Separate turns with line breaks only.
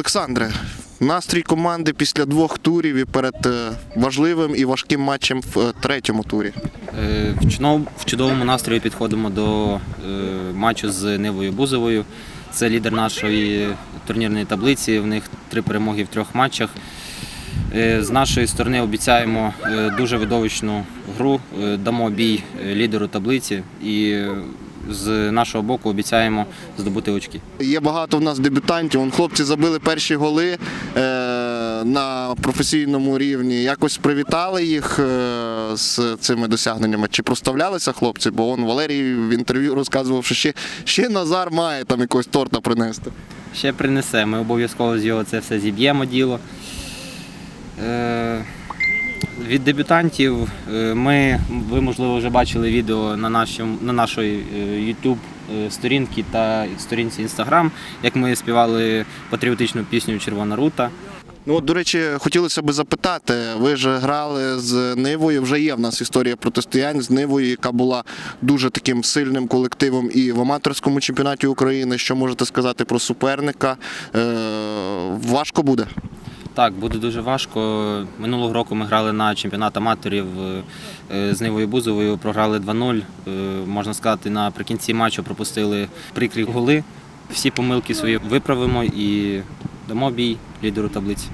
Олександре, настрій команди після двох турів і перед е, важливим і важким матчем в е, третьому турі.
Е, В чудовому настрої підходимо до матчу з Нивою Бузовою. Це лідер нашої турнірної таблиці. В них три перемоги в трьох матчах. З нашої сторони обіцяємо дуже видовищну гру, дамо бій лідеру таблиці і з нашого боку обіцяємо здобути очки.
Є багато в нас дебютантів. Вон хлопці забили перші голи е, на професійному рівні. Якось привітали їх е, з цими досягненнями. Чи проставлялися хлопці? Бо он Валерій в інтерв'ю розказував, що ще, ще Назар має там якогось торта принести.
Ще принесе, ми обов'язково з його це все зіб'ємо діло. Е, від дебютантів е, ми, ви, можливо, вже бачили відео на, нашому, на нашої е, YouTube е, сторінці та сторінці Instagram, як ми співали патріотичну пісню Червона рута.
Ну, до речі, хотілося б запитати. Ви ж грали з Нивою. Вже є в нас історія протистоянь з Нивою, яка була дуже таким сильним колективом і в аматорському чемпіонаті України. Що можете сказати про суперника? Е, важко буде.
Так, буде дуже важко. Минулого року ми грали на чемпіонат аматорів е, з Нивою Бузовою, програли 2-0. Е, Можна сказати, наприкінці матчу пропустили прикрі голи. Всі помилки свої виправимо і дамо бій лідеру таблиці.